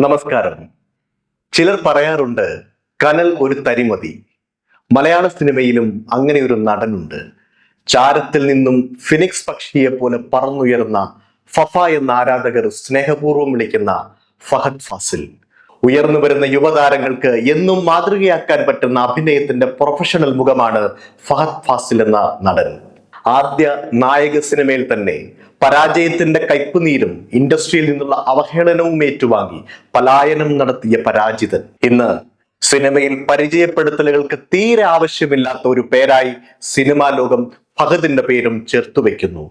നമസ്കാരം. ചിലർ പറയാറുണ്ട് കനൽ ഒരു തരിമതി. മലയാള സിനിമയിലും അങ്ങനെ ഒരു നടനുണ്ട്. ചാരത്തിൽ നിന്നും ഫിനിക്സ് പക്ഷിയെ പോലെ പറന്നുയർന്ന ഫഫ എന്ന ആരാധകർ സ്നേഹപൂർവം വിളിക്കുന്ന ഫഹദ് ഫാസിൽ. ഉയർന്നു വരുന്ന യുവതാരങ്ങൾക്ക് എന്നും മാതൃകയാക്കാൻ പറ്റുന്ന അഭിനയത്തിന്റെ പ്രൊഫഷണൽ മുഖമാണ് ഫഹദ് ഫാസിൽ എന്ന നടൻ. ആദ്യ നായക സിനിമയിൽ തന്നെ പരാജയത്തിന്റെ കയ്പുനീരും ഇൻഡസ്ട്രിയിൽ നിന്നുള്ള അവഹേളനവും ഏറ്റുവാങ്ങി പലായനം നടത്തിയ പരാജിതൻ. ഇന്ന് സിനിമയിൽ പരിചയപ്പെടുത്തലുകൾക്ക് തീരെ ആവശ്യമില്ലാത്ത ഒരു പേരായി സിനിമാ ലോകം ഫഹദിന്റെ പേരും ചേർത്തു വെക്കുന്നു.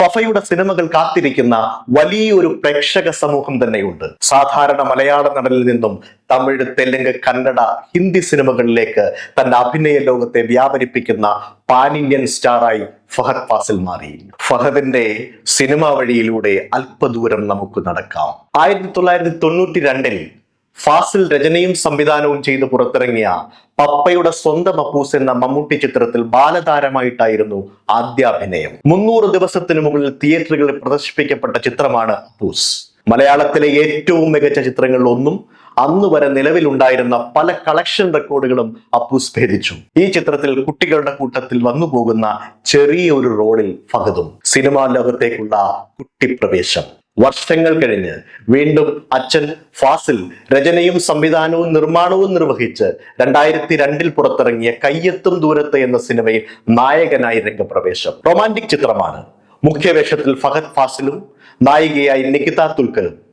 ഫഫയുടെ സിനിമകൾ കാത്തിരിക്കുന്ന വലിയൊരു പ്രേക്ഷക സമൂഹം തന്നെയുണ്ട്. സാധാരണ മലയാള നടനിൽ നിന്നും തമിഴ് തെലുങ്ക് കന്നഡ ഹിന്ദി സിനിമകളിലേക്ക് തന്റെ അഭിനയ ലോകത്തെ വ്യാപരിപ്പിക്കുന്ന പാൻ ഇന്ത്യൻ സ്റ്റാറായി ഫഹദ് ഫാസിൽ മാറി. ഫഹദിന്റെ സിനിമാ വഴിയിലൂടെ അല്പദൂരം നമുക്ക് നടക്കാം. ആയിരത്തി തൊള്ളായിരത്തി തൊണ്ണൂറ്റി രണ്ടിൽ ഫാസിൽ രചനയും സംവിധാനവും ചെയ്ത് പുറത്തിറങ്ങിയ പപ്പയുടെ സ്വന്തം അപ്പൂസ് എന്ന മമ്മൂട്ടി ചിത്രത്തിൽ ബാലതാരമായിട്ടായിരുന്നു ആദ്യാഭിനയം. മുന്നൂറ് ദിവസത്തിനു മുകളിൽ തിയേറ്ററുകളിൽ പ്രദർശിപ്പിക്കപ്പെട്ട ചിത്രമാണ് അപ്പൂസ്. മലയാളത്തിലെ ഏറ്റവും മികച്ച ചിത്രങ്ങളിൽ ഒന്നും അന്ന് വരെ നിലവിലുണ്ടായിരുന്ന പല കളക്ഷൻ റെക്കോർഡുകളും അപ്പു സ്ഫേദിച്ചു ഈ ചിത്രത്തിൽ കുട്ടികളുടെ കൂട്ടത്തിൽ വന്നു പോകുന്ന ചെറിയ ഒരു റോളിൽ ഫഹദും സിനിമാ ലോകത്തേക്കുള്ള കുട്ടിപ്രവേശം. വർഷങ്ങൾ കഴിഞ്ഞ് വീണ്ടും അച്ഛൻ ഫാസിൽ രചനയും സംവിധാനവും നിർമ്മാണവും നിർവഹിച്ച് രണ്ടായിരത്തി രണ്ടിൽ പുറത്തിറങ്ങിയ കയ്യെത്തും ദൂരത്ത് എന്ന സിനിമയിൽ നായകനായി രംഗപ്രവേശം. റൊമാന്റിക് ചിത്രമാണ്. മുഖ്യവേഷത്തിൽ ഫഹദ് ഫാസിലും നായികയായി നികിത തുൽക്കലും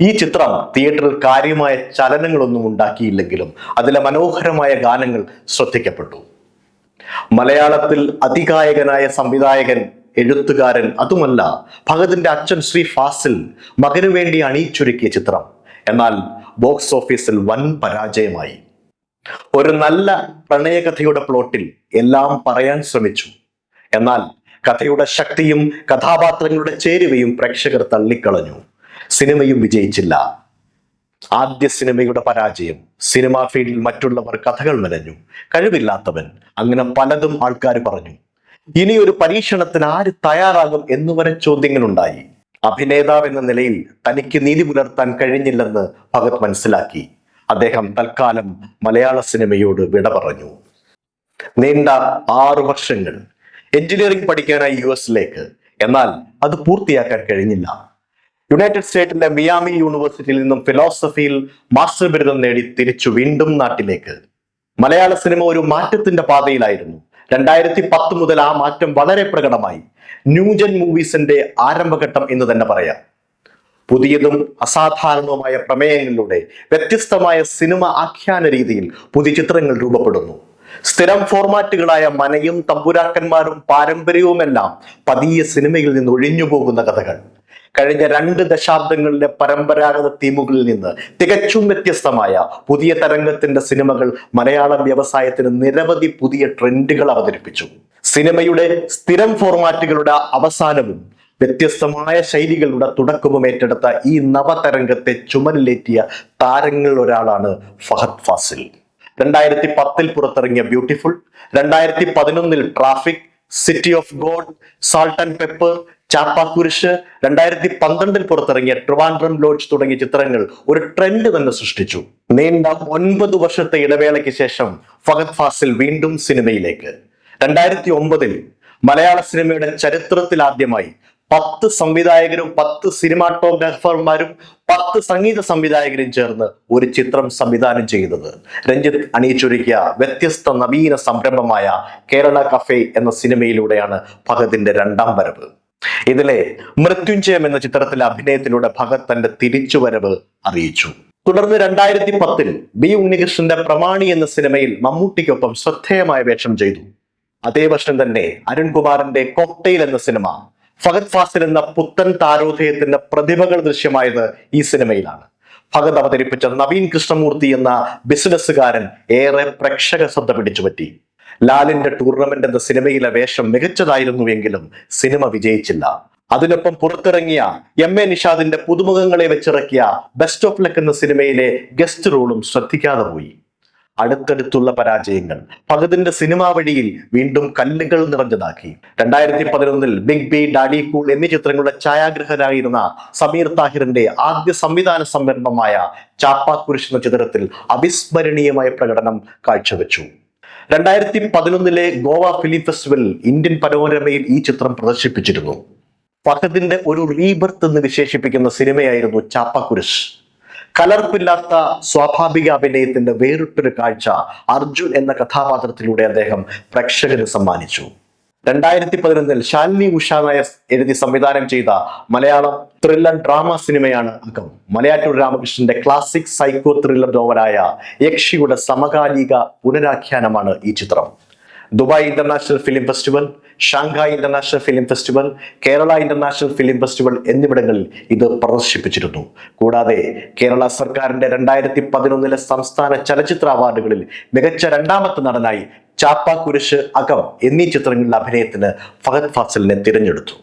ഈ ചിത്രം തിയേറ്ററിൽ കാര്യമായ ചലനങ്ങളൊന്നും ഉണ്ടാക്കിയില്ലെങ്കിലും അതിലെ മനോഹരമായ ഗാനങ്ങൾ ശ്രദ്ധിക്കപ്പെട്ടു. മലയാളത്തിൽ അതികായകനായ സംവിധായകൻ എഴുത്തുകാരൻ അതുമല്ല ഭഗതിന്റെ അച്ഛൻ ശ്രീ ഫാസിൽ മകനു വേണ്ടി അണിയിച്ചൊരുക്കിയ ചിത്രം. എന്നാൽ ബോക്സ് ഓഫീസിൽ വൻ പരാജയമായി. ഒരു നല്ല പ്രണയകഥയുടെ പ്ലോട്ടിൽ എല്ലാം പറയാൻ ശ്രമിച്ചു. എന്നാൽ കഥയുടെ ശക്തിയും കഥാപാത്രങ്ങളുടെ ചേരുവയും പ്രേക്ഷകർ തള്ളിക്കളഞ്ഞു. സിനിമയും വിജയിച്ചില്ല. ആദ്യ സിനിമയുടെ പരാജയം സിനിമാ ഫീൽഡിൽ മറ്റുള്ളവർ കഥകൾ മെനഞ്ഞു. കഴിവില്ലാത്തവൻ അങ്ങനെ പലതും ആൾക്കാർ പറഞ്ഞു. ഇനി ഒരു പരീക്ഷണത്തിന് ആര് തയ്യാറാകും എന്നുവരെ ചോദ്യങ്ങളുണ്ടായി. അഭിനേതാവ് എന്ന നിലയിൽ തനിക്ക് നീതി പുലർത്താൻ കഴിഞ്ഞില്ലെന്ന് ഭഗത് മനസ്സിലാക്കി. അദ്ദേഹം തൽക്കാലം മലയാള സിനിമയോട് വിട പറഞ്ഞു. നീണ്ട ആറു വർഷങ്ങൾ. എഞ്ചിനീയറിംഗ് പഠിക്കാനായി യു എസിലേക്ക്. എന്നാൽ അത് പൂർത്തിയാക്കാൻ കഴിഞ്ഞില്ല. യുണൈറ്റഡ് സ്റ്റേറ്റിന്റെ മിയാമി യൂണിവേഴ്സിറ്റിയിൽ നിന്നും ഫിലോസഫിയിൽ മാസ്റ്റർ ബിരുദം നേടി തിരിച്ചു വീണ്ടും നാട്ടിലേക്ക്. മലയാള സിനിമ ഒരു മാറ്റത്തിന്റെ പാതയിലായിരുന്നു. രണ്ടായിരത്തി പത്ത് മുതൽ ആ മാറ്റം വളരെ പ്രകടമായി. ന്യൂജൻ മൂവീസിന്റെ ആരംഭഘട്ടം എന്ന് തന്നെ പറയാം. പുതിയതും അസാധാരണവുമായ പ്രമേയങ്ങളിലൂടെ വ്യത്യസ്തമായ സിനിമ ആഖ്യാന രീതിയിൽ പുതിയ ചിത്രങ്ങൾ രൂപപ്പെടുന്നു. സ്ഥിരം ഫോർമാറ്റുകളായ മനയും തമ്പുരാക്കന്മാരും പാരമ്പര്യവുമെല്ലാം പതിയെ സിനിമയിൽ നിന്ന് ഒഴിഞ്ഞു പോകുന്ന കഥകൾ. കഴിഞ്ഞ രണ്ട് ദശാബ്ദങ്ങളിലെ പരമ്പരാഗത തീമുകളിൽ നിന്ന് തികച്ചും വ്യത്യസ്തമായ പുതിയ തരംഗത്തിന്റെ സിനിമകൾ മലയാളം വ്യവസായത്തിന് നിരവധി പുതിയ ട്രെൻഡുകൾ അവതരിപ്പിച്ചു. സിനിമയുടെ സ്ഥിരം ഫോർമാറ്റുകളുടെ അവസാനവും വ്യത്യസ്തമായ ശൈലികളുടെ തുടക്കവും ഏറ്റെടുത്ത ഈ നവതരംഗത്തെ ചുമലിലേറ്റിയ താരങ്ങളിൽ ഒരാളാണ് ഫഹദ് ഫാസിൽ. രണ്ടായിരത്തി പത്തിൽ പുറത്തിറങ്ങിയ ബ്യൂട്ടിഫുൾ രണ്ടായിരത്തി പതിനൊന്നിൽ Traffic City of God Salt and Pepper Chappa Kurishu രണ്ടായിരത്തി പന്ത്രണ്ടിൽ പുറത്തിറങ്ങിയ ട്രിവാൻഡ്രം ലോഡ്ജ് തുടങ്ങിയ ചിത്രങ്ങൾ ഒരു ട്രെൻഡ് തന്നെ സൃഷ്ടിച്ചു. നീണ്ട ഒൻപത് വർഷത്തെ ഇടവേളയ്ക്ക് ശേഷം ഫഹദ് ഫാസിൽ വീണ്ടും സിനിമയിലേക്ക്. രണ്ടായിരത്തി ഒമ്പതിൽ മലയാള സിനിമയുടെ ചരിത്രത്തിൽ ആദ്യമായി പത്ത് സംവിധായകരും പത്ത് സിനിമാറ്റോഗ്രാഫർമാരും പത്ത് സംഗീത സംവിധായകരും ചേർന്ന് ഒരു ചിത്രം സംവിധാനം ചെയ്തത്. രഞ്ജിത്ത് അണിയിച്ചൊരുക്കിയ വ്യത്യസ്ത നവീന സംരംഭമായ കേരള കഫേ എന്ന സിനിമയിലൂടെയാണ് ഭഗതിന്റെ രണ്ടാം വരവ്. ഇതിലെ മൃത്യുഞ്ജയം എന്ന ചിത്രത്തിലെ അഭിനയത്തിലൂടെ ഭഗത് തന്റെ തിരിച്ചുവരവ് അറിയിച്ചു. തുടർന്ന് രണ്ടായിരത്തി പത്തിൽ ബി ഉണ്ണികൃഷ്ണന്റെ പ്രമാണി എന്ന സിനിമയിൽ മമ്മൂട്ടിക്കൊപ്പം ശ്രദ്ധേയമായ വേഷം ചെയ്തു. അതേ വർഷം തന്നെ അരുൺകുമാറിന്റെ കോക്ടെയിൽ എന്ന സിനിമ ഫഹദ് ഫാസിൽ എന്ന പുത്തൻ താരോധയത്തിന്റെ പ്രതിഭകൾ ദൃശ്യമായത് ഈ സിനിമയിലാണ്. ഭഗത് അവതരിപ്പിച്ച നവീൻ കൃഷ്ണമൂർത്തി എന്ന ബിസിനസ്സുകാരൻ ഏറെ പ്രേക്ഷക ശ്രദ്ധ പിടിച്ചുപറ്റി. ലാലിന്റെ ടൂർണമെന്റ് എന്ന സിനിമയിലെ വേഷം മികച്ചതായിരുന്നുവെങ്കിലും സിനിമ വിജയിച്ചില്ല. അതിനൊപ്പം പുറത്തിറങ്ങിയ എം എ നിഷാദിന്റെ പുതുമുഖങ്ങളെ വെച്ചിറക്കിയ ബെസ്റ്റ് ഓഫ് ലക്ക് എന്ന സിനിമയിലെ ഗസ്റ്റ് റോളും ശ്രദ്ധിക്കാതെ പോയി. അടുത്തടുത്തുള്ള പരാജയങ്ങൾ ഭഗതിന്റെ സിനിമാ വഴിയിൽ വീണ്ടും കല്ലുകൾ നിറഞ്ഞതാക്കി. രണ്ടായിരത്തി പതിനൊന്നിൽ ബിഗ് ബി ഡാഡി കൂൾ എന്നീ ചിത്രങ്ങളുടെ ഛായാഗ്രഹരായിരുന്ന സമീർ താഹിറിന്റെ ആദ്യ സംവിധാന സംരംഭമായ ചാപ്പാക്കുരിശ് എന്ന ചിത്രത്തിൽ അവിസ്മരണീയമായ പ്രകടനം കാഴ്ചവെച്ചു. രണ്ടായിരത്തി പതിനൊന്നിലെ ഗോവ ഫിലിം ഫെസ്റ്റിവലിൽ ഇന്ത്യൻ പനോരമയിൽ ഈ ചിത്രം പ്രദർശിപ്പിച്ചിരുന്നു. ഫഹദിന്റെ ഒരു റീബർത്ത് എന്ന് വിശേഷിപ്പിക്കുന്ന സിനിമയായിരുന്നു ചാപ്പാക്കുരിശ് കലർപ്പില്ലാത്ത സ്വാഭാവിക അഭിനയത്തിന്റെ വേറിട്ടൊരു കാഴ്ച അർജുൻ എന്ന കഥാപാത്രത്തിലൂടെ അദ്ദേഹം പ്രേക്ഷകരെ സമ്മാനിച്ചു. രണ്ടായിരത്തി പതിനൊന്നിൽ ശാലിനി ഉഷ നായർ എഴുതി സംവിധാനം ചെയ്ത മലയാളം ത്രില്ലർ ഡ്രാമ സിനിമയാണ് അകം. മലയാറ്റൂർ രാമകൃഷ്ണന്റെ ക്ലാസിക് സൈക്കോ ത്രില്ലർ നോവലായ യക്ഷിയുടെ സമകാലിക പുനരാഖ്യാനമാണ് ഈ ചിത്രം. Dubai international film festival Shanghai international film festival Kerala international film festival എന്നിവിടങ്ങളിൽ ഇത് പ്രദർശിപ്പിച്ചിരുന്നു. കൂടാതെ കേരള സർക്കാരിന്റെ രണ്ടായിരത്തി പതിനൊന്നിലെ സംസ്ഥാന ചലച്ചിത്ര അവാർഡുകളിൽ മികച്ച രണ്ടാമത്തെ നടനായി ചാപ്പ കുരിശ് അകം എന്നീ ചിത്രങ്ങളിൽ അഭിനയത്തിന് ഫഹദ് ഫാസിലിനെ തിരഞ്ഞെടുത്തു.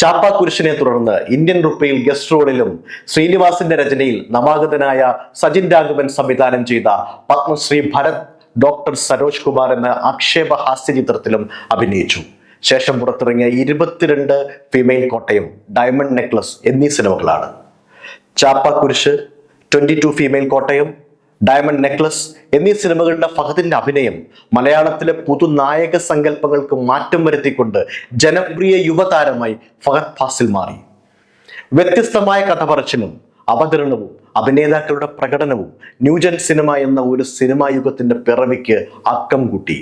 ചാപ്പ കുരിശിനെ തുടർന്ന് ഇന്ത്യൻ റുപ്പയിൽ ഗസ്റ്റ് റോളിലും ശ്രീനിവാസിന്റെ രചനയിൽ നമാഗതനായ സജിൻ രാഘവൻ സംവിധാനം ചെയ്ത പത്മശ്രീ ഭരത് ഡോക്ടർ സരോജ് കുമാർ എന്ന ആക്ഷേപ ഹാസ്യ ചിത്രത്തിലും അഭിനയിച്ചു. ശേഷം പുറത്തിറങ്ങിയ ഇരുപത്തിരണ്ട് ഫിമെയിൽ കോട്ടയം ഡയമണ്ട് നെക്ലസ് എന്നീ സിനിമകളാണ്. Chappa Kurishu twenty two female Kottayam diamond necklace എന്നീ സിനിമകളുടെ ഫഹദിന്റെ അഭിനയം മലയാളത്തിലെ പുതു നായക സങ്കല്പങ്ങൾക്ക് മാറ്റം വരുത്തിക്കൊണ്ട് ജനപ്രിയ യുവതാരമായി ഫഹദ് ഫാസിൽ മാറി. വ്യത്യസ്തമായ കഥ പറച്ചിലും അവതരണവും അഭിനേതാക്കളുടെ പ്രകടനവും ന്യൂജൻ സിനിമ എന്ന ഒരു സിനിമാ യുഗത്തിന്റെ പിറവിക്ക് അക്കം കൂട്ടി.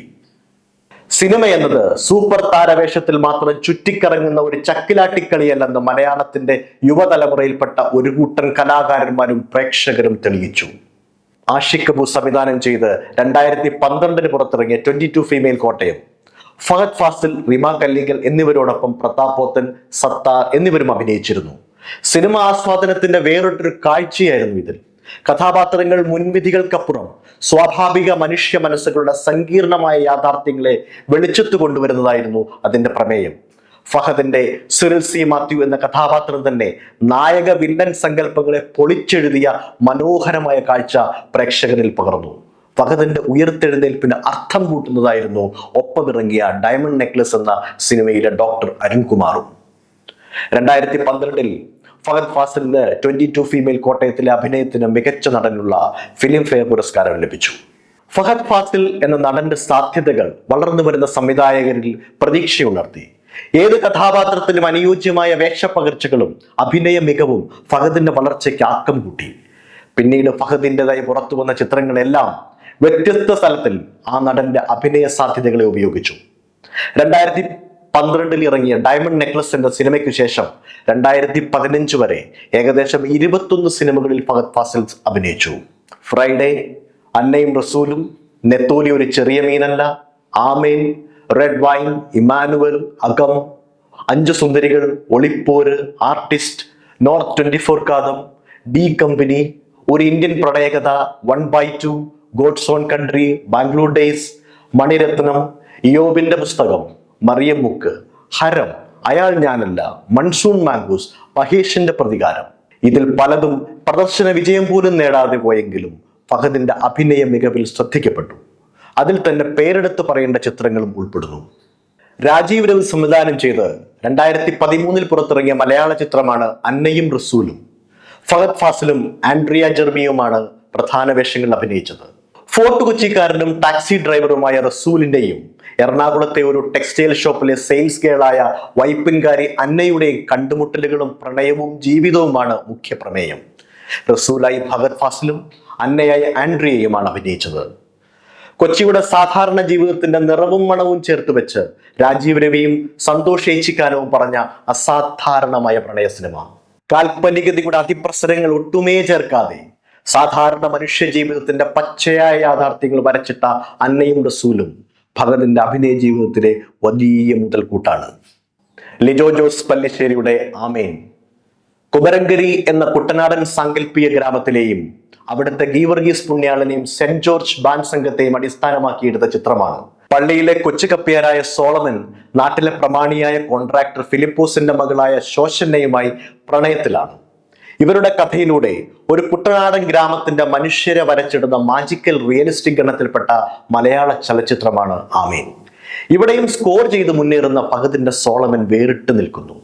സിനിമ എന്നത് സൂപ്പർ താരവേഷത്തിൽ മാത്രം ചുറ്റിക്കറങ്ങുന്ന ഒരു ചക്കിലാട്ടിക്കളിയല്ലെന്ന് മലയാളത്തിന്റെ യുവതലമുറയിൽപ്പെട്ട ഒരു കൂട്ടം കലാകാരന്മാരും പ്രേക്ഷകരും തെളിയിച്ചു. ആഷിഖ് കപൂർ സംവിധാനം ചെയ്ത് രണ്ടായിരത്തി പന്ത്രണ്ടിന് പുറത്തിറങ്ങിയ twenty two female Kottayam. Fahadh Faasil Rima Kallingal Prathap Pothen Prathap Pothen Sattar എന്നിവരും അഭിനയിച്ചിരുന്നു. സിനിമ ആസ്വാദനത്തിന്റെ വേറിട്ടൊരു കാഴ്ചയായിരുന്നു ഇതിൽ. കഥാപാത്രങ്ങൾ മുൻവിധികൾക്കപ്പുറം സ്വാഭാവിക മനുഷ്യ മനസ്സുകളുടെ സങ്കീർണമായ യാഥാർത്ഥ്യങ്ങളെ വെളിച്ചത്ത് കൊണ്ടുവരുന്നതായിരുന്നു അതിന്റെ പ്രമേയം. ഫഹദിന്റെ സിറിൽ സി മാത്യു എന്ന കഥാപാത്രം തന്നെ നായക വില്ലൻ സങ്കല്പങ്ങളെ പൊളിച്ചെഴുതിയ മനോഹരമായ കാഴ്ച പ്രേക്ഷകരിൽ പകർന്നു. ഫഹദിന്റെ ഉയർത്തെഴുന്നേൽപ്പിന് അർത്ഥം കൂട്ടുന്നതായിരുന്നു ഒപ്പമിറങ്ങിയ ഡയമണ്ട് നെക്ലസ് എന്ന സിനിമയിലെ ഡോക്ടർ അരുൺകുമാറും. രണ്ടായിരത്തി പന്ത്രണ്ടിൽ ഫഹദ് ഫാസിലിന് ട്വന്റി ടു ഫീമെയിൽ കോട്ടയത്തിലെ അഭിനയത്തിന് മികച്ച നടനുള്ള ഫിലിം ഫെയർ പുരസ്കാരം ലഭിച്ചു. ഫഹദ് ഫാസിൽ എന്ന നടന്റെ സാധ്യതകൾ വളർന്നു വരുന്ന സംവിധായകരിൽ പ്രതീക്ഷയുണർത്തി. ഏത് കഥാപാത്രത്തിലും അനുയോജ്യമായ വേഷപ്പകർച്ചകളും അഭിനയ മികവും ഫഹദിന്റെ വളർച്ചയ്ക്ക് ആക്കം കൂട്ടി. പിന്നീട് ഫഹദിന്റെതായി പുറത്തു വന്ന ചിത്രങ്ങളെല്ലാം വ്യത്യസ്ത സ്ഥലത്തിൽ ആ നടന്റെ അഭിനയ സാധ്യതകളെ ഉപയോഗിച്ചു. രണ്ടായിരത്തി പന്ത്രണ്ടിൽ ഇറങ്ങിയ ഡയമണ്ട് നെക്ലസ് എന്ന സിനിമയ്ക്ക് ശേഷം രണ്ടായിരത്തി പതിനഞ്ച് വരെ ഏകദേശം ഇരുപത്തൊന്ന് സിനിമകളിൽ ഫഹദ് ഫാസിൽസ് അഭിനയിച്ചു. ഫ്രൈഡേ അന്നയും റസൂലും Neththoli Oru Cheriya Meenalla Amen red wine Immanuel Akam Anchu Sundarikal Olipporu artist north twenty four Kaatham D company Oru Indian Pranayakatha one by two God's own country Bangalore days Maniratnam യോബിന്റെ പുസ്തകം മറിയം മുക്ക് ഹരം അയാൾ ഞാനല്ല monsoon മാംഗൂസ് മഹേഷിന്റെ പ്രതികാരം. ഇതിൽ പലതും പ്രദർശന വിജയം പോലും നേടാതെ പോയെങ്കിലും ഫഹദിന്റെ അഭിനയ മികവിൽ ശ്രദ്ധിക്കപ്പെട്ടു. അതിൽ തന്നെ പേരെടുത്ത് പറയേണ്ട ചിത്രങ്ങളും ഉൾപ്പെടുന്നു. രാജീവ് രവി സംവിധാനം ചെയ്ത് രണ്ടായിരത്തി പതിമൂന്നിൽ പുറത്തിറങ്ങിയ മലയാള ചിത്രമാണ് അന്നയും റസൂലും. ഫഹദ് ഫാസിലും ആൻഡ്രിയ ജെർമിയുമാണ് പ്രധാന വേഷങ്ങളിൽ അഭിനയിച്ചത്. ഫോർട്ട് കൊച്ചിക്കാരനും ടാക്സി ഡ്രൈവറുമായ റസൂലിന്റെയും എറണാകുളത്തെ ഒരു ടെക്സ്റ്റൈൽ ഷോപ്പിലെ സെയിൽസ് ഗേളായ വൈപ്പിൻകാരി അന്നയുടെയും കണ്ടുമുട്ടലുകളും പ്രണയവും ജീവിതവുമാണ് മുഖ്യ പ്രമേയം റസൂലായി ഭഗത് ഫാസിലും അന്നയായി ആൻഡ്രിയയുമാണ് അഭിനയിച്ചത്. കൊച്ചിയുടെ സാധാരണ ജീവിതത്തിന്റെ നിറവും മണവും ചേർത്ത് വെച്ച് രാജീവ് രവിയും സന്തോഷ് ഏച്ചിക്കാനവും പറഞ്ഞ അസാധാരണമായ പ്രണയ സിനിമ. കാൽപ്പനികതയുടെ അതിപ്രസരങ്ങൾ ഒട്ടുമേ ചേർക്കാതെ സാധാരണ മനുഷ്യ ജീവിതത്തിന്റെ പച്ചയായ യാഥാർത്ഥ്യങ്ങൾ വരച്ചിട്ട അന്നയും റസൂലും ഭഗതിന്റെ അഭിനയ ജീവിതത്തിലെ വലിയ മുതൽക്കൂട്ടാണ്. ലിജോ ജോസ് പല്ലിശ്ശേരിയുടെ ആമേൻ. കുമരങ്കരി എന്ന കുട്ടനാടൻ സാങ്കല്പിക ഗ്രാമത്തിലെയും അവിടുത്തെ ഗീവർഗീസ് പുണ്യാളനെയും സെന്റ് ജോർജ് ബാൻ സംഘത്തെയും അടിസ്ഥാനമാക്കിയെടുത്ത ചിത്രമാണ്. പള്ളിയിലെ കൊച്ചുകപ്പിയാരായ സോളമൻ നാട്ടിലെ പ്രമാണിയായ കോൺട്രാക്ടർ ഫിലിപ്പോസിന്റെ മകളായ ശോശന്നയുമായി പ്രണയത്തിലാണ്. ഇവരുടെ കഥയിലൂടെ ഒരു കുട്ടനാടൻ ഗ്രാമത്തിന്റെ മനുഷ്യരെ വരച്ചിടുന്ന മാജിക്കൽ റിയലിസ്റ്റിക് ഗണത്തിൽപ്പെട്ട മലയാള ചലച്ചിത്രമാണ് ആമീൻ. ഇവിടെയും സ്കോർ ചെയ്ത് മുന്നേറുന്ന ഭഗതിന്റെ സോളമൻ വേറിട്ട് നിൽക്കുന്നു.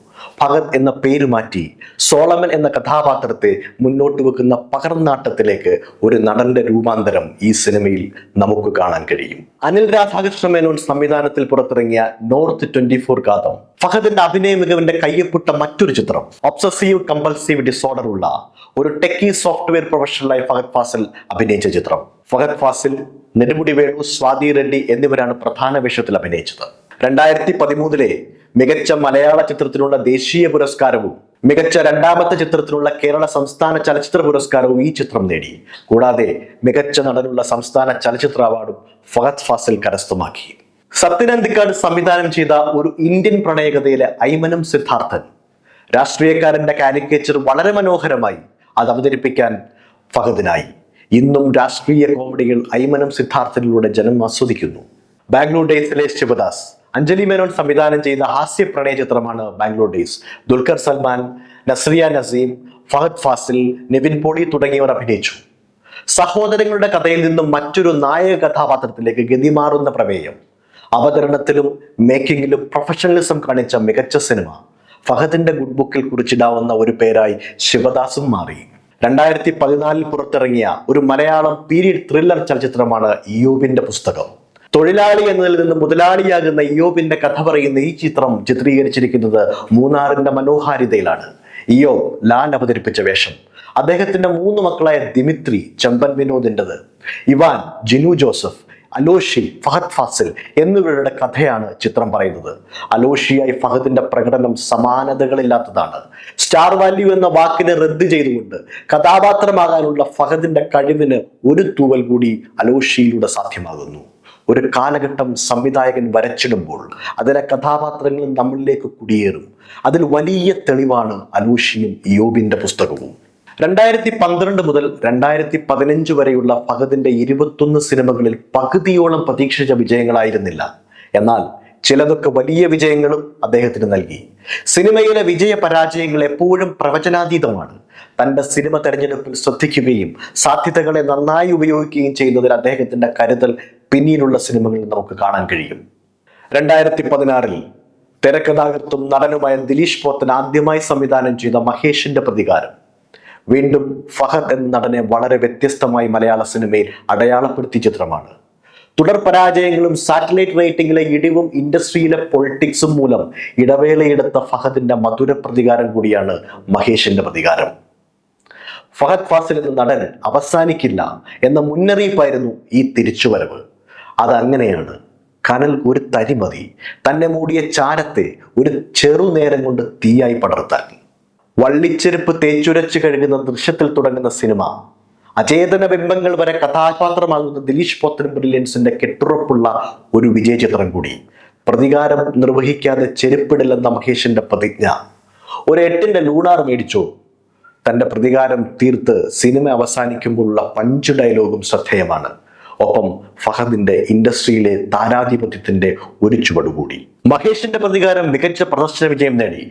ഭഗത് എന്ന പേര് മാറ്റി സോളമൻ എന്ന കഥാപാത്രത്തെ മുന്നോട്ട് വെക്കുന്ന പകർന്നാട്ടത്തിലേക്ക് ഒരു നടന്റെ രൂപാന്തരം ഈ സിനിമയിൽ നമുക്ക് കാണാൻ കഴിയും. അനിൽ രാധാകൃഷ്ണ മേനോൻ സംവിധാനത്തിൽ പുറത്തിറങ്ങിയ നോർത്ത് ട്വന്റി ഫോർ ഗാതം ഫഹദിന്റെ അഭിനയ മികവിന്റെ കയ്യപ്പെട്ട മറ്റൊരു ചിത്രം ഒബ്സസീവ് കമ്പൾസീവ് ഡിസോർഡർ ഉള്ള ഒരു ടെക്കി സോഫ്റ്റ്വെയർ പ്രൊഫഷണലായി ഫഹദ് ഫാസിൽ അഭിനയിച്ച ചിത്രം. ഫഹദ് ഫാസിൽ നെടുമുടി വേണു സ്വാതി റെഡ്ഡി എന്നിവരാണ് പ്രധാന വേഷത്തിൽ അഭിനയിച്ചത്. രണ്ടായിരത്തി പതിമൂന്നിലെ മികച്ച മലയാള ചിത്രത്തിനുള്ള ദേശീയ പുരസ്കാരവും മികച്ച രണ്ടാമത്തെ ചിത്രത്തിനുള്ള കേരള സംസ്ഥാന ചലച്ചിത്ര പുരസ്കാരവും ഈ ചിത്രം നേടി. കൂടാതെ മികച്ച നടനുള്ള സംസ്ഥാന ചലച്ചിത്ര അവാർഡും ഫഹദ് ഫാസിൽ കരസ്ഥമാക്കി. സത്യനന്ദിക്കാട് സംവിധാനം ചെയ്ത ഒരു ഇന്ത്യൻ പ്രണയകഥയിലെ ഐമനം സിദ്ധാർത്ഥൻ രാഷ്ട്രീയക്കാരന്റെ കാലിക്കേച്ചർ വളരെ മനോഹരമായി അത് അവതരിപ്പിക്കാൻ ഫഹദിനായി. ഇന്നും രാഷ്ട്രീയ കോമഡികൾ ഐമനം സിദ്ധാർത്ഥനിലൂടെ ജനം ആസ്വദിക്കുന്നു. ബാംഗ്ലൂർ ഡേസിലെ ശിവദാസ്. അഞ്ജലി മേനോൻ സംവിധാനം ചെയ്ത ഹാസ്യ പ്രണയ ചിത്രമാണ് ബാംഗ്ലൂർ ഡേയ്സ്. ദുൽഖർ സൽമാൻ നസ്രിയ നസീം ഫഹദ് ഫാസിൽ നിവിൻ പോളി തുടങ്ങിയവർ അഭിനയിച്ചു. സഹോദരങ്ങളുടെ കഥയിൽ നിന്നും മറ്റൊരു നായക കഥാപാത്രത്തിലേക്ക് ഗതിമാറുന്ന പ്രമേയം. അവതരണത്തിലും മേക്കിങ്ങിലും പ്രൊഫഷണലിസം കാണിച്ച മികച്ച സിനിമ. ഫഹദിന്റെ ഗുഡ് ബുക്കിൽ കുറിച്ചിടാവുന്ന ഒരു പേരായി ശിവദാസും മാറി. രണ്ടായിരത്തി പതിനാലിൽ പുറത്തിറങ്ങിയ ഒരു മലയാളം പീരീഡ് ത്രില്ലർ ചലച്ചിത്രമാണ് യൂബിന്റെ പുസ്തകം. തൊഴിലാളി എന്നതിൽ നിന്ന് മുതലാളിയാകുന്ന ഇയോബിന്റെ കഥ പറയുന്ന ഈ ചിത്രം ചിത്രീകരിച്ചിരിക്കുന്നത് മൂന്നാറിന്റെ മനോഹാരിതയിലാണ്. ഇയോബ് ലാൻ അവതരിപ്പിച്ച വേഷം. അദ്ദേഹത്തിന്റെ മൂന്ന് മക്കളായ ദിമിത്രി ചമ്പൻ വിനോദിന്റെത്. ഇവാൻ ജിനു ജോസഫ് അലോഷി ഫഹദ് ഫാസിൽ എന്നിവരുടെ കഥയാണ് ചിത്രം പറയുന്നത്. അലോഷിയായി ഫഹദിന്റെ പ്രകടനം സമാനതകളില്ലാത്തതാണ്. സ്റ്റാർ വാല്യൂ എന്ന വാക്കിനെ റദ്ദ് ചെയ്തുകൊണ്ട് കഥാപാത്രമാകാനുള്ള ഫഹദിന്റെ കഴിവിന് ഒരു തൂവൽ കൂടി അലോഷിയിലൂടെ സാധ്യമാകുന്നു. ഒരു കാലഘട്ടം സംവിധായകൻ വരച്ചിടുമ്പോൾ അതിലെ കഥാപാത്രങ്ങൾ നമ്മളിലേക്ക് കുടിയേറും. അതിൽ വലിയ തെളിവാണ് അലൂഷിയും യോബിന്റെ പുസ്തകവും. രണ്ടായിരത്തി പന്ത്രണ്ട് മുതൽ രണ്ടായിരത്തി പതിനഞ്ച് വരെയുള്ള ഫഹദിന്റെ ഇരുപത്തൊന്ന് സിനിമകളിൽ പകുതിയോളം പ്രതീക്ഷിച്ച വിജയങ്ങളായിരുന്നില്ല. എന്നാൽ ചിലതൊക്കെ വലിയ വിജയങ്ങളും അദ്ദേഹത്തിന് നൽകി. സിനിമയിലെ വിജയ പരാജയങ്ങൾ എപ്പോഴും പ്രവചനാതീതമാണ്. തന്റെ സിനിമ തെരഞ്ഞെടുപ്പിൽ ശ്രദ്ധിക്കുകയും സാധ്യതകളെ നന്നായി ഉപയോഗിക്കുകയും ചെയ്യുന്നതിൽ അദ്ദേഹത്തിന്റെ കരുതൽ പിന്നീടുള്ള സിനിമകളിൽ നമുക്ക് കാണാൻ കഴിയും. രണ്ടായിരത്തി പതിനാറിൽ തിരക്കഥാകൃത്തും നടനുമായ ദിലീഷ് പോത്തൻ ആദ്യമായി സംവിധാനം ചെയ്ത മഹേഷിന്റെ പ്രതികാരം. വീണ്ടും ഫഹദ് എന്ന നടനെ വളരെ വ്യത്യസ്തമായി മലയാള സിനിമയിൽ അടയാളപ്പെടുത്തിയ ചിത്രമാണ്. തുടർ പരാജയങ്ങളും സാറ്റലൈറ്റ് റേറ്റിംഗിലെ ഇടിവും ഇൻഡസ്ട്രിയിലെ പൊളിറ്റിക്സും മൂലം ഇടവേളയെടുത്ത ഫഹദിന്റെ മധുര പ്രതികാരം കൂടിയാണ് മഹേഷിന്റെ പ്രതികാരം. ഫഹദ് ഫാസിൽ എന്ന നടൻ അവസാനിക്കില്ല എന്ന മുന്നറിയിപ്പായിരുന്നു ഈ തിരിച്ചുവരവ്. അതങ്ങനെയാണ്. കനൽ ഒരു തരി മതി. തന്നെ മൂടിയ ചാരത്തെ ഒരു ചെറുനേരം കൊണ്ട് തീയായി പടർത്താൻ. വള്ളിച്ചെരുപ്പ് തേച്ചുരച്ച് കഴുകുന്ന ദൃശ്യത്തിൽ തുടങ്ങുന്ന സിനിമ. അചേതന ബിംബങ്ങൾ വരെ കഥാപാത്രമാകുന്ന ദിലീഷ് പോത്തൻ ബ്രില്യൻസിന്റെ കെട്ടുറപ്പുള്ള ഒരു വിജയ ചിത്രം കൂടി. പ്രതികാരം നിർവഹിക്കാതെ ചെരുപ്പിടില്ലെന്ന മഹേഷിന്റെ പ്രതിജ്ഞ. ഒരു എട്ടിന്റെ ലൂണാർ മേടിച്ചു. തന്റെ പ്രതികാരം തീർത്ത് സിനിമ അവസാനിക്കുമ്പോഴുള്ള പഞ്ച് ഡയലോഗും ശ്രദ്ധേയമാണ്. ഒപ്പം ഫഹദിന്റെ ഇൻഡസ്ട്രിയിലെ താരാധിപത്യത്തിന്റെ ഒരു ചുവടുകൂടി മഹേഷിന്റെ പ്രതികാരം മികച്ച പ്രദർശന വിജയം നേടി.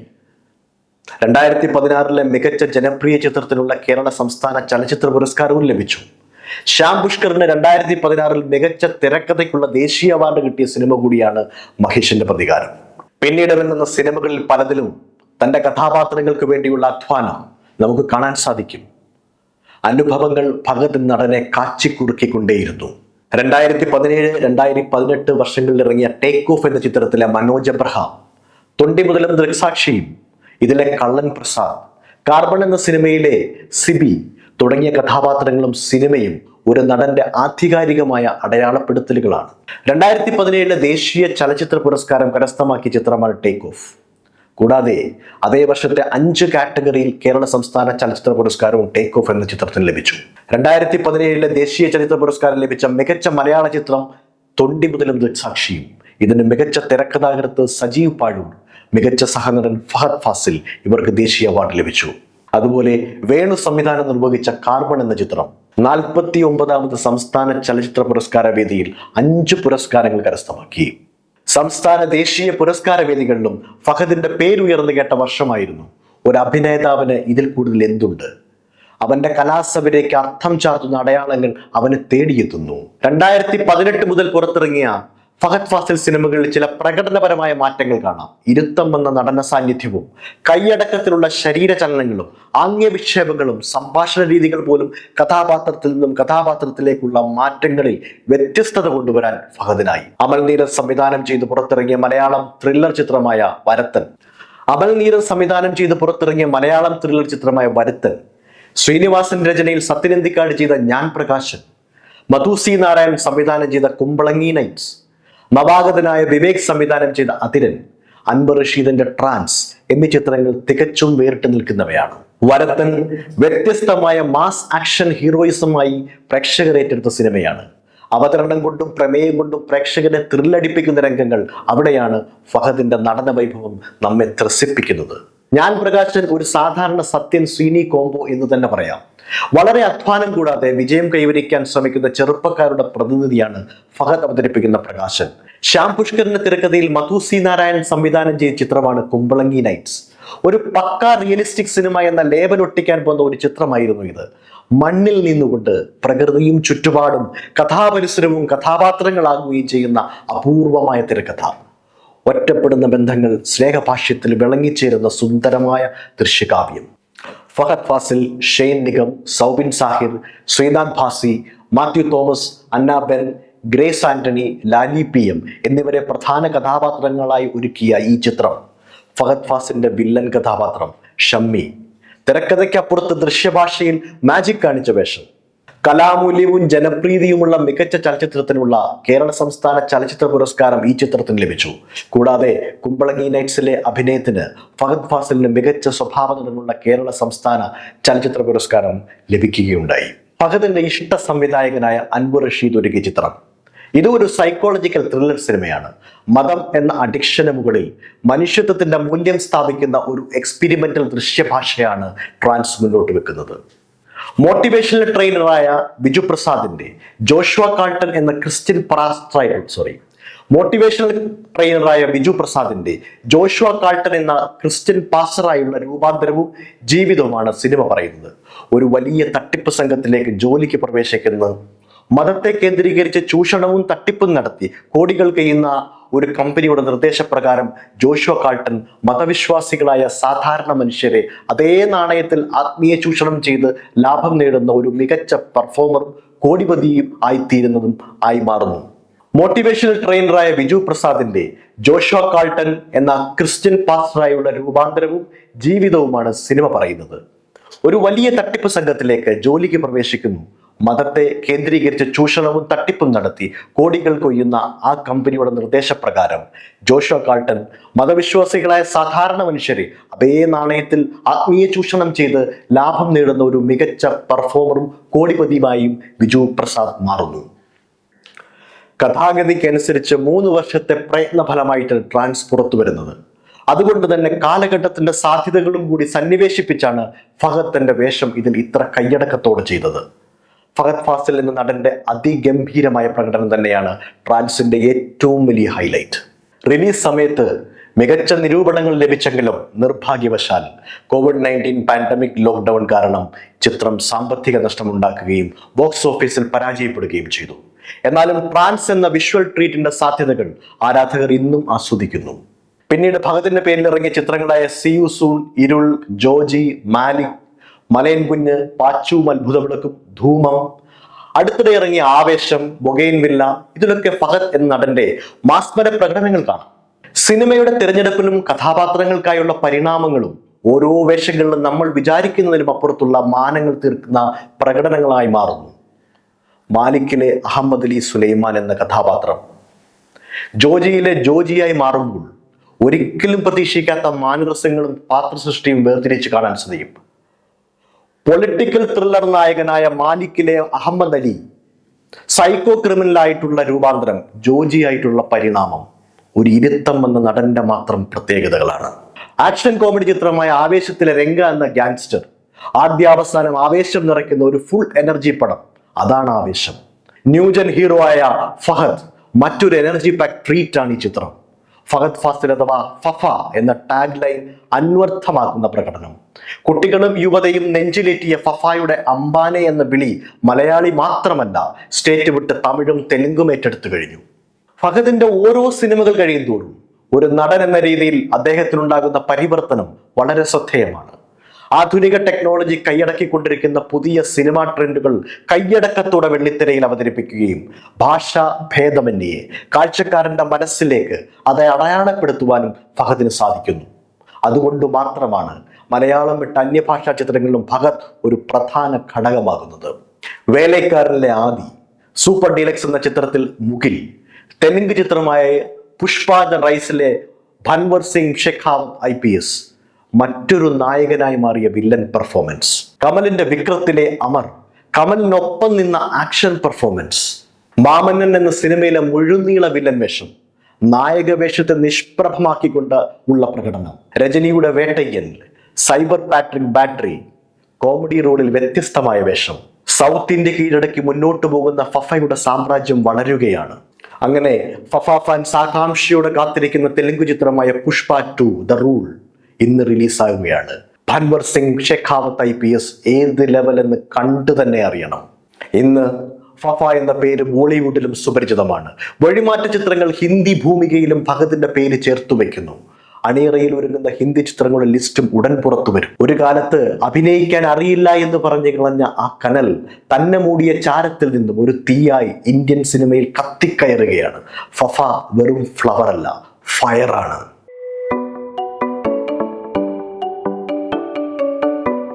രണ്ടായിരത്തി പതിനാറിലെ മികച്ച ജനപ്രിയ ചിത്രത്തിനുള്ള കേരള സംസ്ഥാന ചലച്ചിത്ര പുരസ്കാരവും ലഭിച്ചു. ശ്യാം പുഷ്കറിന് രണ്ടായിരത്തി പതിനാറിൽ മികച്ച തിരക്കഥയ്ക്കുള്ള ദേശീയ അവാർഡ് കിട്ടിയ സിനിമ കൂടിയാണ് മഹേഷിന്റെ പ്രതികാരം. പിന്നീട് വരുന്ന സിനിമകളിൽ പലതിലും തന്റെ കഥാപാത്രങ്ങൾക്ക് വേണ്ടിയുള്ള അധ്വാനം നമുക്ക് കാണാൻ സാധിക്കും. അനുഭവങ്ങൾ ഭഗത് നടനെ കാച്ചിക്കുറുക്കിക്കൊണ്ടേയിരുന്നു. രണ്ടായിരത്തി പതിനേഴ് രണ്ടായിരത്തി പതിനെട്ട് വർഷങ്ങളിൽ ഇറങ്ങിയ ടേക്ക് ഓഫ് എന്ന ചിത്രത്തിലെ മനോജ് അബ്രഹാം തൊണ്ടി മുതലും ദൃക്സാക്ഷിയും ഇതിലെ കള്ളൻ പ്രസാദ് കാർബൺ എന്ന സിനിമയിലെ സിബി തുടങ്ങിയ കഥാപാത്രങ്ങളും സിനിമയും ഒരു നടന്റെ ആധികാരികമായ അടയാളപ്പെടുത്തലുകളാണ്. രണ്ടായിരത്തി പതിനേഴിലെ ദേശീയ ചലച്ചിത്ര പുരസ്കാരം കരസ്ഥമാക്കിയ ചിത്രമാണ് ടേക്ക് ഓഫ് കൂടാതെ അതേ വർഷത്തെ അഞ്ച് കാറ്റഗറിയിൽ കേരള സംസ്ഥാന ചലച്ചിത്ര പുരസ്കാരവും ടേക്ക് ഓഫ് എന്ന ചിത്രത്തിന് ലഭിച്ചു. രണ്ടായിരത്തി പതിനേഴിലെ ദേശീയ ചലച്ചിത്ര പുരസ്കാരം ലഭിച്ച മികച്ച മലയാള ചിത്രം തൊണ്ടി മുതലും ദൃക്സാക്ഷിയും. ഇതിന് മികച്ച തിരക്കഥാകൃത്ത് സജീവ് പാഴൂർ മികച്ച സഹനടൻ ഫഹദ് ഫാസിൽ ഇവർക്ക് ദേശീയ അവാർഡ് ലഭിച്ചു. അതുപോലെ വേണു സംവിധാനം നിർവഹിച്ച കാർബൺ എന്ന ചിത്രം നാൽപ്പത്തി ഒമ്പതാമത് സംസ്ഥാന ചലച്ചിത്ര പുരസ്കാര വേദിയിൽ അഞ്ച് പുരസ്കാരങ്ങൾ കരസ്ഥമാക്കി. സംസ്ഥാന ദേശീയ പുരസ്കാര വേദികളിലും ഫഹദിന്റെ പേരുയർന്നു കേട്ട വർഷമായിരുന്നു. ഒരു അഭിനേതാവിന് ഇതിൽ കൂടുതൽ എന്തുണ്ട്? അവന്റെ കലാസഭയിലേക്ക് അർത്ഥം ചാർത്തുന്ന അടയാളങ്ങൾ അവന് തേടിയെത്തുന്നു. രണ്ടായിരത്തി പതിനെട്ട് മുതൽ പുറത്തിറങ്ങിയ ഫഹദ് ഫാസിൽ സിനിമകളിൽ ചില പ്രകടനപരമായ മാറ്റങ്ങൾ കാണാം. ഇരുത്തം എന്ന നടന സാന്നിധ്യവും കൈയടക്കത്തിലുള്ള ശരീര ശരീരചലനങ്ങളും ആംഗ്യവിക്ഷേപങ്ങളും സംഭാഷണ രീതികൾ പോലും കഥാപാത്രത്തിൽ നിന്നും കഥാപാത്രത്തിലേക്കുള്ള മാറ്റങ്ങളിൽ വ്യത്യസ്തത കൊണ്ടുവരാൻ ഫഹദിനായി. അമൽ നീരജ് സംവിധാനം ചെയ്ത് പുറത്തിറങ്ങിയ മലയാളം ത്രില്ലർ ചിത്രമായ വരത്തൻ. അമൽ നീരജ് സംവിധാനം ചെയ്ത് പുറത്തിറങ്ങിയ മലയാളം ത്രില്ലർ ചിത്രമായ വരുത്തൻ. ശ്രീനിവാസൻ രചനയിൽ സത്യനന്ദിക്കാട് ചെയ്ത ഞാൻ പ്രകാശൻ. മധു സി നാരായൺ സംവിധാനം ചെയ്ത കുമ്പളങ്ങി നൈറ്റ്സ് നവാഗതനായ വിവേക് സംവിധാനം ചെയ്ത അതിരൻ അൻവർ റഷീദിന്റെ ട്രാൻസ് എന്നീ ചിത്രങ്ങൾ തികച്ചും വേറിട്ട് നിൽക്കുന്നവയാണ്. വരത്തൻ വ്യത്യസ്തമായ മാസ് ആക്ഷൻ ഹീറോയിസമായി പ്രേക്ഷകരെ ഏറ്റെടുത്ത സിനിമയാണ്. അവതരണം കൊണ്ടും പ്രമേയം കൊണ്ടും പ്രേക്ഷകരെ ത്രില്ലടിപ്പിക്കുന്ന രംഗങ്ങൾ അവിടെയാണ് ഫഹദിന്റെ നടന വൈഭവം നമ്മെ ത്രസിപ്പിക്കുന്നത്. ഞാൻ പ്രകാശൻ ഒരു സാധാരണ സത്യൻ സീനി കോംബോ എന്ന് തന്നെ പറയാം. വളരെ അധ്വാനം കൂടാതെ വിജയം കൈവരിക്കാൻ ശ്രമിക്കുന്ന ചെറുപ്പക്കാരുടെ പ്രതിനിധിയാണ് ഫഹദ് അവതരിപ്പിക്കുന്ന പ്രകാശൻ. ശ്യാം പുഷ്കറിന്റെ തിരക്കഥയിൽ മധു സി നാരായണൻ സംവിധാനം ചെയ്ത ചിത്രമാണ് കുമ്പളങ്ങി നൈറ്റ്സ്. ഒരു പക്ക റിയലിസ്റ്റിക് സിനിമ എന്ന ലേബൽ ഒട്ടിക്കാൻ പോകുന്ന ഒരു ചിത്രമായിരുന്നു ഇത്. മണ്ണിൽ നിന്നുകൊണ്ട് പ്രകൃതിയും ചുറ്റുപാടും കഥാപരിസരവും കഥാപാത്രങ്ങളാകുകയും ചെയ്യുന്ന അപൂർവമായ തിരക്കഥ. ഒറ്റപ്പെടുന്ന ബന്ധങ്ങൾ സ്നേഹഭാഷ്യത്തിൽ വിളങ്ങിച്ചേരുന്ന സുന്ദരമായ ദൃശ്യകാവ്യം. Fahadh Faasil Shane Nigam Soubin Shahir Sreenath Bhasi Mathew Thomas Anna Ben Grace Antony Lali P M എന്നിവരെ പ്രധാന കഥാപാത്രങ്ങളായി ഒരുക്കിയ ഈ ചിത്രം. ഫഹദ് ഫാസിന്റെ വില്ലൻ കഥാപാത്രം ഷമ്മി. തിരക്കഥയ്ക്കപ്പുറത്ത് ദൃശ്യഭാഷയിൽ മാജിക് കാണിച്ച വേഷം. കലാമൂല്യവും ജനപ്രീതിയുമുള്ള മികച്ച ചലച്ചിത്രത്തിനുള്ള കേരള സംസ്ഥാന ചലച്ചിത്ര പുരസ്കാരം ഈ ചിത്രത്തിന് ലഭിച്ചു. കൂടാതെ കുമ്പളങ്ങി നൈറ്റ്സിലെ അഭിനയത്തിന് ഫഹദ് ഫാസിലിന് മികച്ച സ്വഭാവ നടനുള്ള കേരള സംസ്ഥാന ചലച്ചിത്ര പുരസ്കാരം ലഭിക്കുകയുണ്ടായി. ഫഹദിന്റെ ഇഷ്ട സംവിധായകനായ അൻവർ റഷീദ് ഒരുക്കിയ ചിത്രം. ഇത് ഒരു സൈക്കോളജിക്കൽ ത്രില്ലർ സിനിമയാണ്. മതം എന്ന അഡിക്ഷന് മുകളിൽ മനുഷ്യത്വത്തിന്റെ മൂല്യം സ്ഥാപിക്കുന്ന ഒരു എക്സ്പെരിമെന്റൽ ദൃശ്യഭാഷയാണ് ട്രാൻസ് മുന്നോട്ട് വെക്കുന്നത്. മോട്ടിവേഷണൽ ട്രെയിനറായ ബിജു പ്രസാദിന്റെ ജോഷുവ കാൾട്ടൺ എന്ന ക്രിസ്ത്യൻ പാസ്റ്ററായ സോറി മോട്ടിവേഷണൽ ട്രെയിനറായ ബിജു പ്രസാദിന്റെ ജോഷുവ കാൾട്ടൺ എന്ന ക്രിസ്ത്യൻ പാസ്റ്ററായുള്ള രൂപാന്തരവും ജീവിതവുമാണ് സിനിമ പറയുന്നത്. ഒരു വലിയ തട്ടിപ്പ് സംഘത്തിലേക്ക് ജോലിക്ക് പ്രവേശിക്കുന്ന മതത്തെ കേന്ദ്രീകരിച്ച് ചൂഷണവും തട്ടിപ്പും നടത്തി കോടികൾ കഴിയുന്ന ഒരു കമ്പനിയുടെ നിർദ്ദേശപ്രകാരം ജോഷുവ കാൾട്ടൺ മതവിശ്വാസികളായ സാധാരണ മനുഷ്യരെ അതേ നാണയത്തിൽ ആത്മീയ ചൂഷണം ചെയ്ത് ലാഭം നേടുന്ന ഒരു മികച്ച പെർഫോമറും കോടിപതിയും ആയിത്തീരുന്നതും ആയി മാറുന്നു. മോട്ടിവേഷണൽ ട്രെയിനറായ ബിജു പ്രസാദിന്റെ ജോഷുവ കാൾട്ടൺ എന്ന ക്രിസ്ത്യൻ പാസ്റ്ററായുള്ള രൂപാന്തരവും ജീവിതവുമാണ് സിനിമ പറയുന്നത്. ഒരു വലിയ തട്ടിപ്പ് സംഘത്തിലേക്ക് ജോലിക്ക് പ്രവേശിക്കുന്നു. മതത്തെ കേന്ദ്രീകരിച്ച് ചൂഷണവും തട്ടിപ്പും നടത്തി കോടികൾ കൊയ്യുന്ന ആ കമ്പനിയുടെ നിർദ്ദേശപ്രകാരം ജോഷോ കാൾട്ടൻ മതവിശ്വാസികളായ സാധാരണ മനുഷ്യരെ അതേ നാണയത്തിൽ ആത്മീയ ചൂഷണം ചെയ്ത് ലാഭം നേടുന്ന ഒരു മികച്ച പെർഫോമറും കോടിപതിയുമായും ബിജു പ്രസാദ് മാറുന്നു. കഥാഗതിക്കനുസരിച്ച് മൂന്ന് വർഷത്തെ പ്രയത്ന ഫലമായിട്ടാണ് ട്രാൻസ് പുറത്തു വരുന്നത്. അതുകൊണ്ട് തന്നെ കാലഘട്ടത്തിന്റെ സാധ്യതകളും കൂടി സന്നിവേശിപ്പിച്ചാണ് ഫഹദ് തന്റെ വേഷം ഇതിൽ ഇത്ര കയ്യടക്കത്തോടെ ചെയ്തത്. ഫഹദ് ഫാസിൽ എന്ന നടന്റെ അതിഗംഭീരമായ പ്രകടനം തന്നെയാണ് ട്രാൻസിന്റെ ഏറ്റവും വലിയ ഹൈലൈറ്റ് റിലീസ് സമയത്ത് മികച്ച നിരൂപണങ്ങൾ ലഭിച്ചെങ്കിലും നിർഭാഗ്യവശാൽ കോവിഡ് നയന്റീൻ പാൻഡമിക് ലോക്ക്ഡൗൺ കാരണം ചിത്രം സാമ്പത്തിക നഷ്ടമുണ്ടാക്കുകയും ബോക്സ് ഓഫീസിൽ പരാജയപ്പെടുകയും ചെയ്തു. എന്നാലും ട്രാൻസ് എന്ന വിഷ്വൽ ട്രീറ്റിന്റെ സാധ്യതകൾ ആരാധകർ ഇന്നും ആസ്വദിക്കുന്നു. പിന്നീട് ഭഗത്തിന്റെ പേരിൽ ഇറങ്ങിയ ചിത്രങ്ങളായ സി യു സൂൺ ഇരുൾ ജോജി മാലിക് മലയൻ കുഞ്ഞ് അത്ഭുത വിളക്കും ധൂമം. അടുത്തിടെ ഇറങ്ങിയ ആവേശം ബൊഗൈൻ വില്ല ഇതിലൊക്കെ ഫഹദ് എന്ന നടന്റെ മാസ്മര പ്രകടനങ്ങൾ കാണാം. സിനിമയുടെ തിരഞ്ഞെടുപ്പിലും കഥാപാത്രങ്ങൾക്കായുള്ള പരിണാമങ്ങളും ഓരോ വേഷങ്ങളിലും നമ്മൾ വിചാരിക്കുന്നതിലും അപ്പുറത്തുള്ള മാനങ്ങൾ തീർക്കുന്ന പ്രകടനങ്ങളായി മാറുന്നു. മാലിക്കിലെ അഹമ്മദ് അലി സുലൈമാൻ എന്ന കഥാപാത്രം. ജോജിയിലെ ജോജിയായി മാറുമ്പോൾ ഒരിക്കലും പ്രതീക്ഷിക്കാത്ത മാനരസങ്ങളും പാത്രസൃഷ്ടിയും വേർതിരിച്ച് കാണാൻ സാധിക്കും. പൊളിറ്റിക്കൽ ത്രില്ലർ നായകനായ മാലിക്കിലെ അഹമ്മദ് അലി സൈക്കോ ക്രിമിനൽ ആയിട്ടുള്ള രൂപാന്തരം ജോജിയായിട്ടുള്ള പരിണാമം ഒരു ഇരുത്തം എന്ന നടന്റെ മാത്രം പ്രത്യേകതകളാണ്. ആക്ഷൻ കോമഡി ചിത്രമായ ആവേശത്തിലെ രംഗ എന്ന ഗാങ്സ്റ്റർ ആദ്യാവസാനം ആവേശം നിറയ്ക്കുന്ന ഒരു ഫുൾ എനർജി പടം അതാണ് ആവേശം. ന്യൂജൻ ഹീറോ ആയ ഫഹദ് മറ്റൊരു എനർജി പാക്ക് ട്രീറ്റ് ആണ് ഈ ചിത്രം. ഫഹദ് ഫാസിൽ അഥവാ ഫഫ എന്ന ടാഗ് ലൈൻ അന്വർത്ഥമാക്കുന്ന പ്രകടനം. കുട്ടികളും യുവതയും നെഞ്ചിലേറ്റിയ ഫഫായുടെ അംബാനെ എന്ന വിളി മലയാളി മാത്രമല്ല സ്റ്റേറ്റ് വിട്ട് തമിഴും തെലുങ്കും ഏറ്റെടുത്തു കഴിഞ്ഞു. ഫഹദിന്റെ ഓരോ സിനിമകൾ കഴിയും തോറും ഒരു നടൻ എന്ന രീതിയിൽ അദ്ദേഹത്തിനുണ്ടാകുന്ന പരിവർത്തനം വളരെ ശ്രദ്ധേയമാണ്. ആധുനിക ടെക്നോളജി കൈയടക്കിക്കൊണ്ടിരിക്കുന്ന പുതിയ സിനിമാ ട്രെൻഡുകൾ കൈയടക്കത്തോടെ വെള്ളിത്തിരയിൽ അവതരിപ്പിക്കുകയും ഭാഷ ഭേദമന്യേ കാഴ്ചക്കാരന്റെ മനസ്സിലേക്ക് അത് അടയാളപ്പെടുത്തുവാനും ഫഹദിന് സാധിക്കുന്നു. അതുകൊണ്ട് മാത്രമാണ് മലയാളം വിട്ട് അന്യഭാഷാ ചിത്രങ്ങളിലും ഭഗത് ഒരു പ്രധാന ഘടകമാകുന്നത്. വേലക്കാരനിലെ ആദി സൂപ്പർ ഡീലക്സ് എന്ന ചിത്രത്തിൽ മുകിൽ തെലുങ്ക് ചിത്രമായ പുഷ്പാജ റൈസിലെ Bhanwar Singh Shekhawat I P S മറ്റൊരു നായകനായി മാറിയ വില്ലൻ പെർഫോമൻസ് കമലിന്റെ വിക്രത്തിലെ അമർ കമലിനൊപ്പം നിന്ന ആക്ഷൻ പെർഫോമൻസ് മാമന്നൻ എന്ന സിനിമയിലെ മുഴുനീള വില്ലൻ വേഷം നായക വേഷത്തെ നിഷ്പ്രഭമാക്കിക്കൊണ്ട് ഉള്ള പ്രകടനം. രജനിയുടെ Vettaiyan cyber Patrick battery comedy റോളിൽ വ്യത്യസ്തമായ വേഷം. സൗത്ത് ഇന്ത്യ കീഴടക്കി മുന്നോട്ട് പോകുന്ന ഫഫയുടെ സാമ്രാജ്യം വളരുകയാണ്. അങ്ങനെ ഫഫ ഫാൻസ് ആകാംക്ഷയോടെ കാത്തിരിക്കുന്ന തെലുങ്ക് ചിത്രമായ പുഷ്പ ടു ദ റൂൾ ഇന്ന് റിലീസാകുകയാണ്. Bhanwar Singh Shekhawat I P S ഏത് ലെവൽ എന്ന് കണ്ടു തന്നെ അറിയണം. ഇന്ന് ഫഫ എന്ന പേര് ബോളിവുഡിലും സുപരിചിതമാണ്. വഴിമാറ്റ ചിത്രങ്ങൾ ഹിന്ദി ഭൂമികയിലും ഭഗതിന്റെ പേര് ചേർത്തു വയ്ക്കുന്നു അണിയറയിൽ ഒരുങ്ങുന്ന ഹിന്ദി ചിത്രങ്ങളുടെ ലിസ്റ്റും ഉടൻ പുറത്തു വരും. ഒരു കാലത്ത് അഭിനയിക്കാൻ അറിയില്ല എന്ന് പറഞ്ഞു കളഞ്ഞ ആ കനൽ തന്നെ മൂടിയ ചാരത്തിൽ നിന്നും ഒരു തീയായി ഇന്ത്യൻ സിനിമയിൽ കത്തിക്കയറുകയാണ്. ഫഫ വെറും ഫ്ലവർ അല്ല ഫയറാണ്